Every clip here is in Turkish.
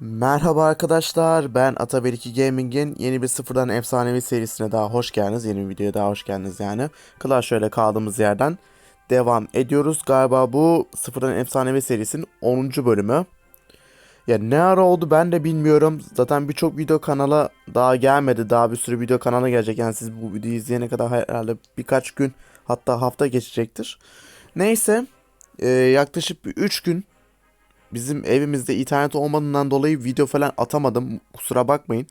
Merhaba arkadaşlar, ben Ataberiki Gaming'in yeni bir sıfırdan efsanevi serisine daha hoş geldiniz. Yeni bir videoya daha hoş geldiniz yani. Clash Royale kaldığımız yerden devam ediyoruz. Galiba bu sıfırdan efsanevi serisinin 10. bölümü. Ya ne ara oldu ben de bilmiyorum. Zaten birçok video kanala daha gelmedi. Daha bir sürü video kanala gelecek. Yani siz bu videoyu izleyene kadar herhalde birkaç gün hatta hafta geçecektir. Neyse, e, yaklaşık 3 gün bizim evimizde internet olmadığından dolayı video falan atamadım. Kusura bakmayın.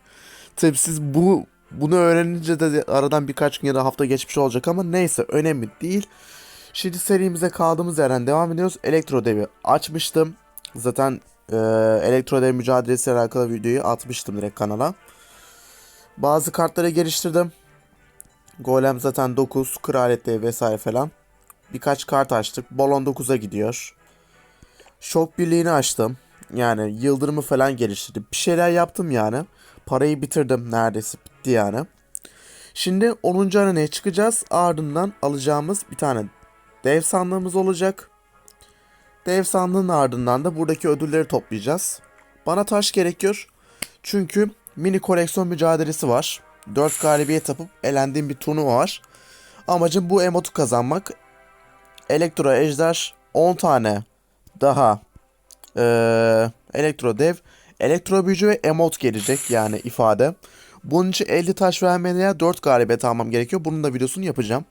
Tabii siz bu bunu öğrenince de aradan birkaç gün ya da hafta geçmiş olacak ama neyse önemli değil. Şimdi serimize kaldığımız yerden devam ediyoruz. Elektro devi açmıştım. Zaten e, elektro dev mücadelesiyle alakalı videoyu atmıştım direkt kanala. Bazı kartları geliştirdim. Golem zaten 9, Kraliyet Devi vesaire falan. Birkaç kart açtık. Balon 9'a gidiyor. Şok birliğini açtım. Yani yıldırımı falan geliştirdim. Bir şeyler yaptım yani. Parayı bitirdim neredeyse bitti yani. Şimdi 10. arenaya çıkacağız. Ardından alacağımız bir tane dev sandığımız olacak. Dev sandığın ardından da buradaki ödülleri toplayacağız. Bana taş gerekiyor. Çünkü mini koleksiyon mücadelesi var. 4 galibiyet yapıp elendiğim bir turnuva var. Amacım bu emotu kazanmak. Elektro Ejder 10 tane daha eee elektro dev, elektro büyücü ve emot gelecek yani ifade. Bunun için 50 taş vermeye 4 galibiyet almam gerekiyor. Bunun da videosunu yapacağım.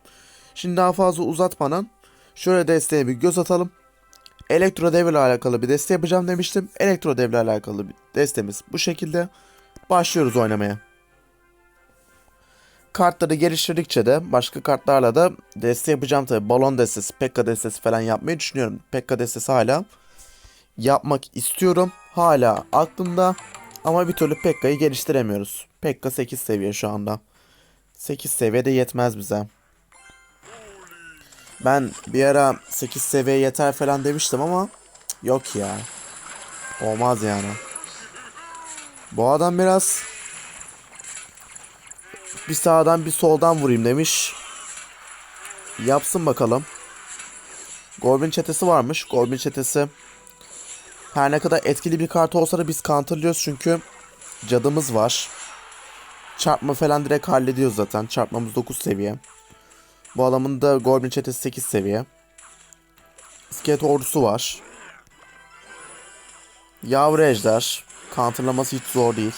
Şimdi daha fazla uzatmadan şöyle desteğe bir göz atalım. Elektro dev ile alakalı bir deste yapacağım demiştim. Elektro dev ile alakalı bir destemiz bu şekilde. Başlıyoruz oynamaya. Kartları geliştirdikçe de başka kartlarla da deste yapacağım tabi. Balon destesi, Pekka destesi falan yapmayı düşünüyorum. Pekka destesi hala yapmak istiyorum. Hala aklımda ama bir türlü Pekka'yı geliştiremiyoruz. Pekka 8 seviye şu anda. 8 seviyede yetmez bize. Ben bir ara 8 seviye yeter falan demiştim ama yok ya. Olmaz yani. Bu adam biraz bir sağdan bir soldan vurayım demiş. Yapsın bakalım. Goblin çetesi varmış. Goblin çetesi her ne kadar etkili bir kart olsa da biz counterlıyoruz çünkü cadımız var. Çarpma falan direkt hallediyoruz zaten. Çarpmamız 9 seviye. Bu adamın da Goblin çetesi 8 seviye. İskelet ordusu var. Yavru ejder. Counterlaması hiç zor değil.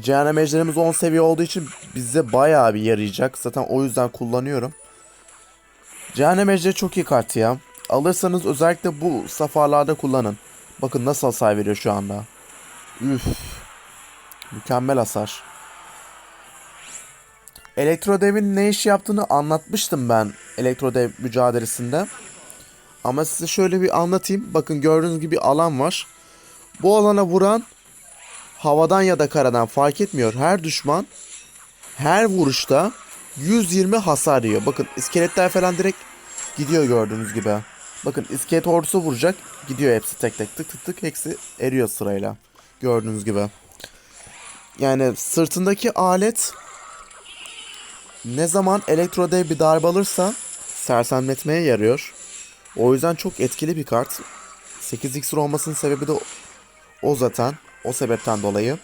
Cehennem ejderimiz 10 seviye olduğu için bize bayağı bir yarayacak. Zaten o yüzden kullanıyorum. Cehennem ejderi çok iyi kart ya. Alırsanız özellikle bu safhalarda kullanın. Bakın nasıl hasar veriyor şu anda. Üf. Mükemmel hasar. Elektrodev'in ne iş yaptığını anlatmıştım ben Elektrodev mücadelesinde. Ama size şöyle bir anlatayım. Bakın gördüğünüz gibi alan var. Bu alana vuran havadan ya da karadan fark etmiyor. Her düşman her vuruşta 120 hasar yiyor. Bakın iskeletler falan direkt gidiyor gördüğünüz gibi. Bakın iskelet ordusu vuracak. Gidiyor hepsi tek tek tık tık tık. Hepsi eriyor sırayla. Gördüğünüz gibi. Yani sırtındaki alet ne zaman elektrodev bir darbe alırsa sersemletmeye yarıyor. O yüzden çok etkili bir kart. 8 iksir olmasının sebebi de o, zaten. O sebepten dolayı.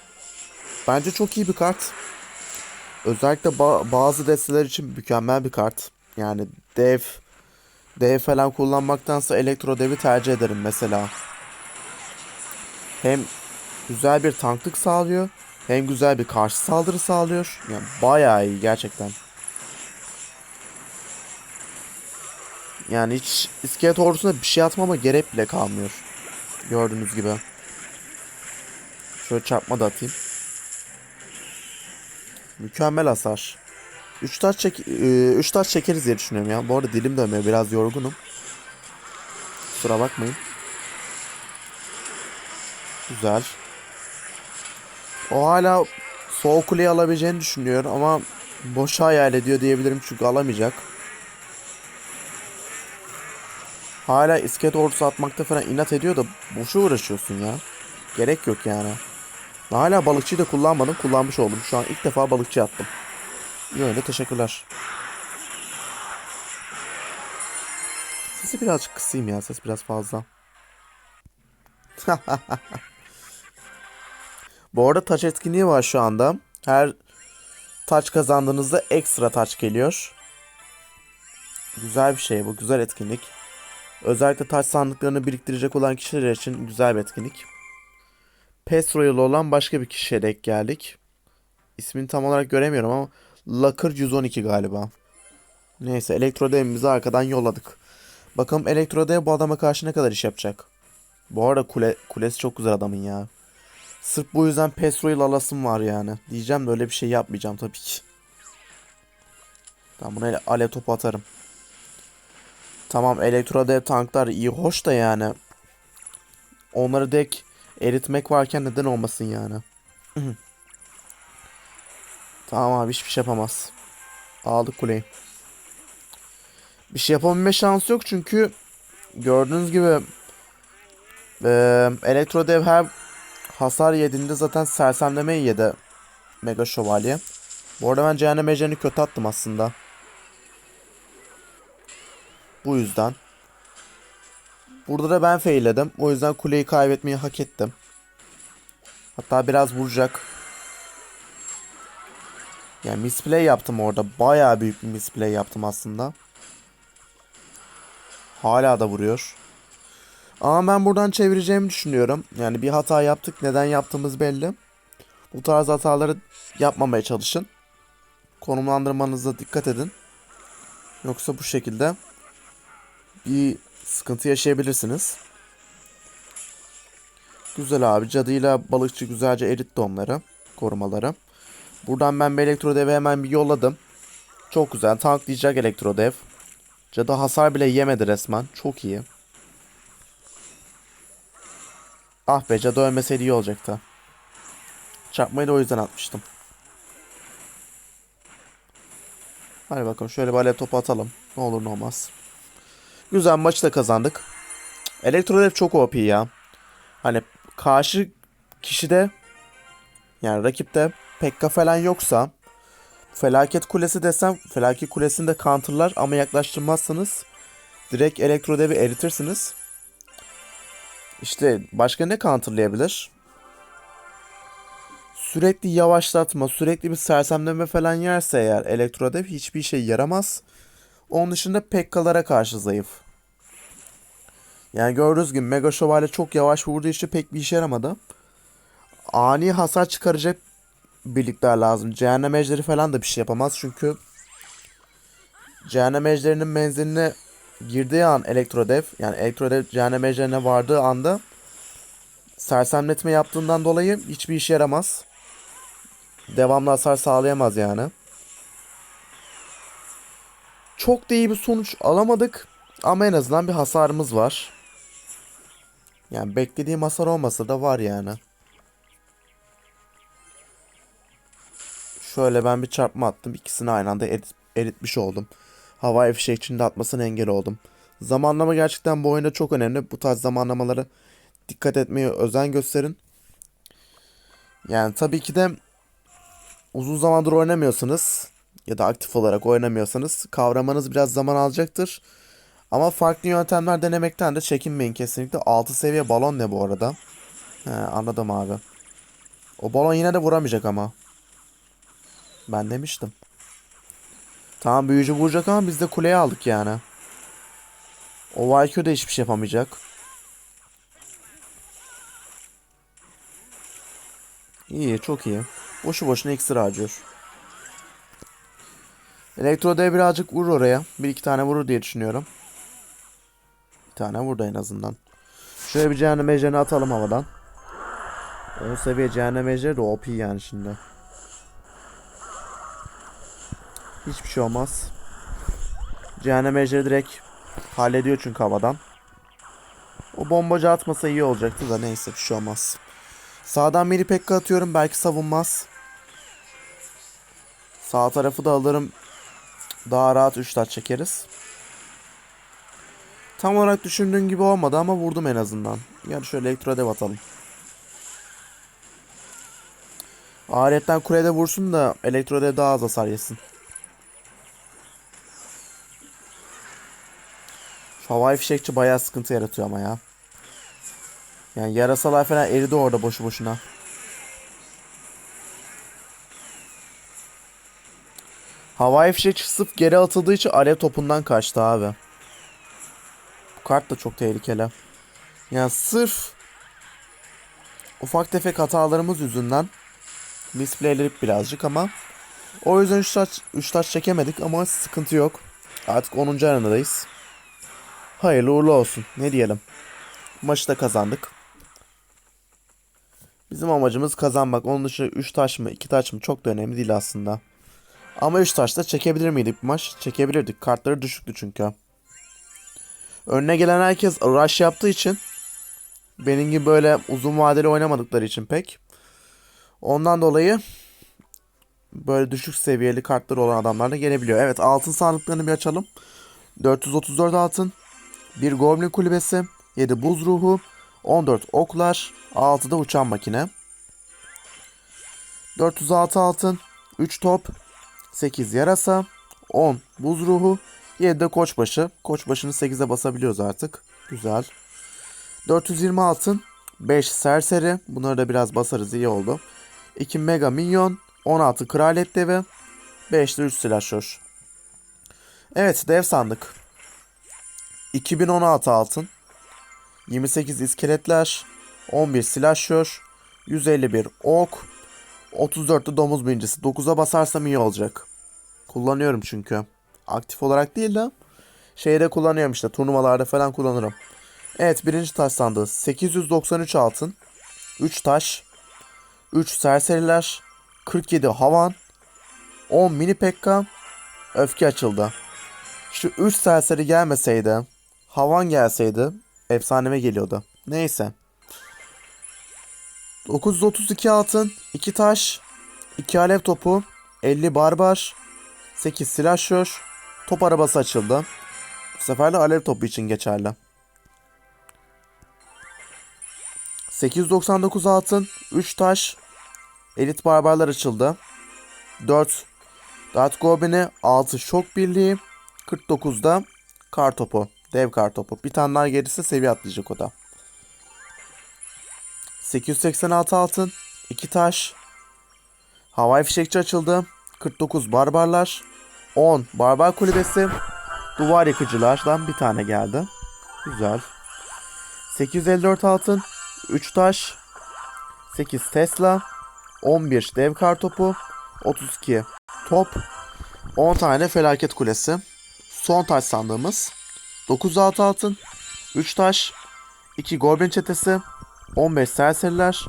Bence çok iyi bir kart. Özellikle ba- bazı desteler için mükemmel bir kart. Yani dev, dev falan kullanmaktansa elektro devi tercih ederim mesela. Hem güzel bir tanklık sağlıyor. Hem güzel bir karşı saldırı sağlıyor. Yani bayağı iyi gerçekten. Yani hiç iskelet ordusuna bir şey atmama gerek bile kalmıyor. Gördüğünüz gibi. Şöyle çarpma da atayım. Mükemmel hasar. 3 taş çek 3 taş çekeriz diye düşünüyorum ya. Bu arada dilim dönmüyor. Biraz yorgunum. Kusura bakmayın. Güzel. O hala sol kuleyi alabileceğini düşünüyor ama boş hayal ediyor diyebilirim çünkü alamayacak. Hala iskelet ordusu atmakta falan inat ediyor da boşu uğraşıyorsun ya. Gerek yok yani. Hala balıkçıyı da kullanmadım. Kullanmış oldum. Şu an ilk defa balıkçı attım. İyi öyle teşekkürler. Sesi birazcık kısayım ya. Ses biraz fazla. Bu arada taç etkinliği var şu anda. Her taç kazandığınızda ekstra taç geliyor. Güzel bir şey bu. Güzel etkinlik. Özellikle taç sandıklarını biriktirecek olan kişiler için güzel bir etkinlik. PES Royal olan başka bir kişiye denk geldik. İsmini tam olarak göremiyorum ama Lakır 112 galiba. Neyse Elektrodev'imizi arkadan yolladık. Bakalım Elektrodev bu adama karşı ne kadar iş yapacak. Bu arada kule, kulesi çok güzel adamın ya. Sırf bu yüzden PES Royal alasım var yani. Diyeceğim de öyle bir şey yapmayacağım tabii ki. Tamam buna alev topu atarım. Tamam Elektrodev tanklar iyi hoş da yani. Onları dek eritmek varken neden olmasın yani. tamam abi hiçbir şey yapamaz. Aldık kuleyi. Bir şey yapabilme şansı yok çünkü gördüğünüz gibi eee Elektrodev her hasar yediğinde zaten sersemlemeyi yedi Mega Şövalye. Bu arada ben Cehennem Ejder'ini kötü attım aslında. Bu yüzden. Burada da ben failledim. O yüzden kuleyi kaybetmeyi hak ettim. Hatta biraz vuracak. Yani misplay yaptım orada. Bayağı büyük bir misplay yaptım aslında. Hala da vuruyor. Ama ben buradan çevireceğimi düşünüyorum. Yani bir hata yaptık. Neden yaptığımız belli. Bu tarz hataları yapmamaya çalışın. Konumlandırmanıza dikkat edin. Yoksa bu şekilde bir sıkıntı yaşayabilirsiniz. Güzel abi. Cadıyla balıkçı güzelce eritti onları. Korumaları. Buradan ben bir elektrodeve hemen bir yolladım. Çok güzel. Tanklayacak elektrodev. Cadı hasar bile yemedi resmen. Çok iyi. Ah be cadı ölmeseydi iyi olacaktı. Çarpmayı da o yüzden atmıştım. Hadi bakalım şöyle bir alev topu atalım. Ne olur ne olmaz. Güzel maçı da kazandık. Elektrodev çok OP ya. Hani karşı kişide yani rakipte Pekka falan yoksa Felaket Kulesi desem Felaket Kulesi'ni de counterlar ama yaklaştırmazsanız direkt Elektrodevi eritirsiniz. İşte başka ne counterlayabilir? Sürekli yavaşlatma, sürekli bir sersemleme falan yerse eğer Elektrodev hiçbir şey yaramaz. Onun dışında Pekka'lara karşı zayıf. Yani gördüğünüz gibi Mega Şövalye çok yavaş vurduğu için pek bir işe yaramadı. Ani hasar çıkaracak birlikler lazım. Cehennem ejderi falan da bir şey yapamaz çünkü Cehennem ejderinin menziline girdiği an Elektrodev yani Elektrodev Cehennem ejderine vardığı anda sersemletme yaptığından dolayı hiçbir işe yaramaz. Devamlı hasar sağlayamaz yani. Çok da iyi bir sonuç alamadık ama en azından bir hasarımız var. Yani beklediğim hasar olmasa da var yani. Şöyle ben bir çarpma attım. İkisini aynı anda erit- eritmiş oldum. Havai fişek içinde atmasına engel oldum. Zamanlama gerçekten bu oyunda çok önemli. Bu tarz zamanlamalara dikkat etmeye özen gösterin. Yani tabii ki de uzun zamandır oynamıyorsanız ya da aktif olarak oynamıyorsanız kavramanız biraz zaman alacaktır. Ama farklı yöntemler denemekten de çekinmeyin kesinlikle. 6 seviye balon ne bu arada? He, anladım abi. O balon yine de vuramayacak ama. Ben demiştim. Tamam büyücü vuracak ama biz de kuleye aldık yani. O YQ de hiçbir şey yapamayacak. İyi çok iyi. Boşu boşuna iksir harcıyor. Elektro'da birazcık vurur oraya. Bir iki tane vurur diye düşünüyorum. Bir tane vurdu en azından. Şöyle bir cehennem ejderini atalım havadan. 10 seviye cehennem ejderi de OP yani şimdi. Hiçbir şey olmaz. Cehennem ejderi direkt hallediyor çünkü havadan. O bombacı atmasa iyi olacaktı da neyse bir şey olmaz. Sağdan Mini Pekka atıyorum belki savunmaz. Sağ tarafı da alırım. Daha rahat 3 taç çekeriz. Tam olarak düşündüğün gibi olmadı ama vurdum en azından. Yani şöyle elektrodev atalım. Ahiretten kulede vursun da elektrodev daha az hasar yesin. Şu havai fişekçi bayağı sıkıntı yaratıyor ama ya. Yani yarasalar falan eridi orada boşu boşuna. Havai fişek sırf geri atıldığı için alev topundan kaçtı abi. Bu kart da çok tehlikeli. Yani sırf ufak tefek hatalarımız yüzünden misplayledik birazcık ama o yüzden 3 taş, 3 taş çekemedik ama sıkıntı yok. Artık 10. arenadayız. Hayırlı uğurlu olsun. Ne diyelim. Maçı da kazandık. Bizim amacımız kazanmak. Onun dışında 3 taş mı 2 taş mı çok da önemli değil aslında. Ama 3 taş da çekebilir miydik maç? Çekebilirdik. Kartları düşüktü çünkü. Önüne gelen herkes rush yaptığı için benim gibi böyle uzun vadeli oynamadıkları için pek. Ondan dolayı böyle düşük seviyeli kartları olan adamlar da gelebiliyor. Evet altın sandıklarını bir açalım. 434 altın, 1 goblin kulübesi, 7 buz ruhu, 14 oklar, 6 da uçan makine. 406 altın, 3 top, 8 yarasa, 10 buz ruhu, 7 de koçbaşı. Koçbaşını 8'e basabiliyoruz artık. Güzel. 420 altın, 5 serseri. Bunları da biraz basarız iyi oldu. 2 mega minyon, 16 kraliyet devi, 5 de 3 silahşör. Evet dev sandık. 2016 altın, 28 iskeletler, 11 silahşör, 151 ok, 34 de domuz bincisi. 9'a basarsam iyi olacak. Kullanıyorum çünkü. Aktif olarak değil de şeyde kullanıyorum işte turnuvalarda falan kullanırım. Evet birinci taş sandığı 893 altın, 3 taş, 3 serseriler, 47 havan, 10 mini pekka, öfke açıldı. Şu 3 serseri gelmeseydi, havan gelseydi efsaneme geliyordu. Neyse. 932 altın, 2 taş, 2 alev topu, 50 barbar, 8 silahşör, top arabası açıldı. Bu sefer de alev topu için geçerli. 899 altın, 3 taş, elit barbarlar açıldı. 4 Dart Goblin'i, 6 şok birliği, 49'da kar topu, dev kar topu. Bir tane daha gelirse seviye atlayacak o da. 886 altın, 2 taş, havai fişekçi açıldı. 49 barbarlar, 10 barbar kulübesi, duvar yıkıcılardan bir tane geldi. Güzel. 854 altın, 3 taş, 8 Tesla, 11 dev kartopu, 32 top, 10 tane felaket kulesi. Son taş sandığımız 9 altı altın, 3 taş, 2 goblin çetesi, 15 serseriler,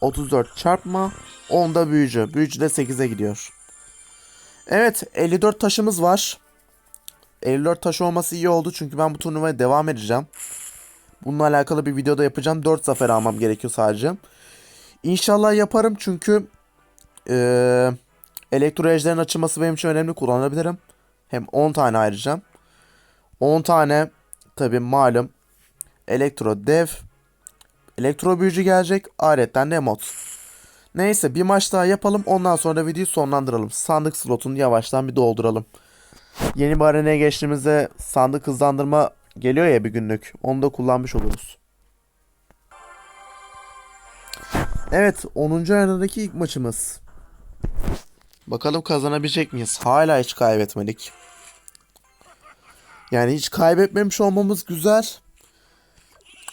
34 çarpma, 10 da büyücü. Büyücü de 8'e gidiyor. Evet 54 taşımız var. 54 taş olması iyi oldu çünkü ben bu turnuvaya devam edeceğim. Bununla alakalı bir videoda yapacağım. 4 zafer almam gerekiyor sadece. İnşallah yaparım çünkü eee elektro ejderin açılması benim için önemli kullanabilirim. Hem 10 tane ayıracağım. 10 tane tabi malum elektro dev elektro büyücü gelecek. Ayrıca de mod. Neyse bir maç daha yapalım. Ondan sonra da videoyu sonlandıralım. Sandık slotunu yavaştan bir dolduralım. Yeni bir arenaya geçtiğimizde sandık hızlandırma geliyor ya bir günlük. Onu da kullanmış oluruz. Evet 10. arenadaki ilk maçımız. Bakalım kazanabilecek miyiz? Hala hiç kaybetmedik. Yani hiç kaybetmemiş olmamız güzel.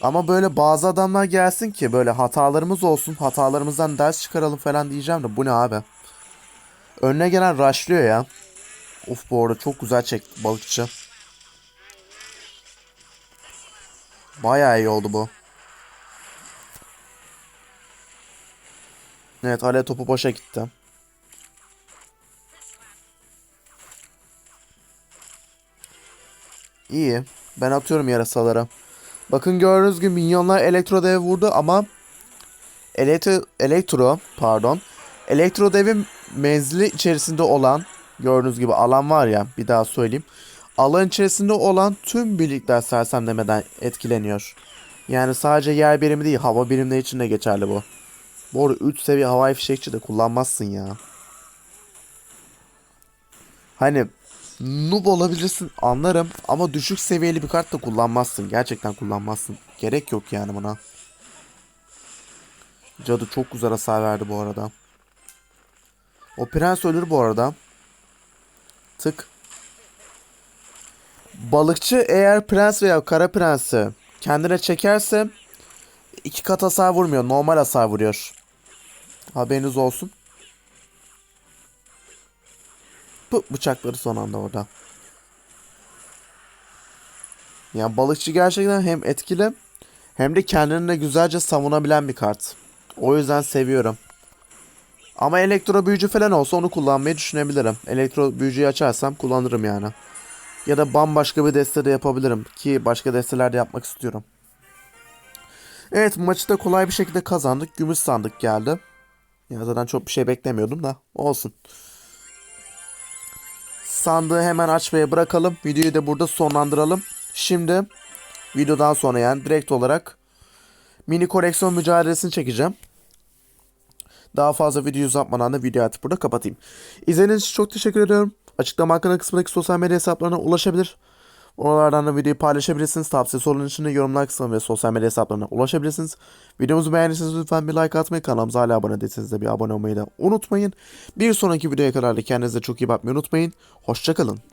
Ama böyle bazı adamlar gelsin ki böyle hatalarımız olsun. Hatalarımızdan ders çıkaralım falan diyeceğim de bu ne abi? Önüne gelen rushlıyor ya. Of bu arada çok güzel çekti balıkçı. Bayağı iyi oldu bu. Evet alev topu boşa gitti. İyi. Ben atıyorum yarasalara. Bakın gördüğünüz gibi minyonlar elektro dev vurdu ama elektro, elektro pardon elektro devin menzili içerisinde olan gördüğünüz gibi alan var ya bir daha söyleyeyim. Alan içerisinde olan tüm birlikler sersemlemeden etkileniyor. Yani sadece yer birimi değil hava birimleri için de geçerli bu. Bu arada 3 seviye havai fişekçi de kullanmazsın ya. Hani noob olabilirsin anlarım ama düşük seviyeli bir kart da kullanmazsın. Gerçekten kullanmazsın. Gerek yok yani buna. Cadı çok güzel hasar verdi bu arada. O prens ölür bu arada. Tık. Balıkçı eğer prens veya kara prensi kendine çekerse iki kat hasar vurmuyor. Normal hasar vuruyor. Haberiniz olsun. Bu bıçakları son anda orada. Yani balıkçı gerçekten hem etkili hem de kendini de güzelce savunabilen bir kart. O yüzden seviyorum. Ama elektro büyücü falan olsa onu kullanmayı düşünebilirim. Elektro büyücüyü açarsam kullanırım yani. Ya da bambaşka bir deste de yapabilirim. Ki başka destelerde yapmak istiyorum. Evet maçı da kolay bir şekilde kazandık. Gümüş sandık geldi. Ya zaten çok bir şey beklemiyordum da olsun. Sandığı hemen açmaya bırakalım. Videoyu da burada sonlandıralım. Şimdi videodan sonra yani direkt olarak mini koleksiyon mücadelesini çekeceğim. Daha fazla video uzatmadan da video artık burada kapatayım. İzlediğiniz için çok teşekkür ediyorum. Açıklama hakkında kısmındaki sosyal medya hesaplarına ulaşabilir. Oralardan da videoyu paylaşabilirsiniz. Tavsiye sorunun için de yorumlar kısmına ve sosyal medya hesaplarına ulaşabilirsiniz. Videomuzu beğendiyseniz lütfen bir like atmayı, kanalımıza hala abone değilseniz de bir abone olmayı da unutmayın. Bir sonraki videoya kadar da kendinize çok iyi bakmayı unutmayın. Hoşçakalın.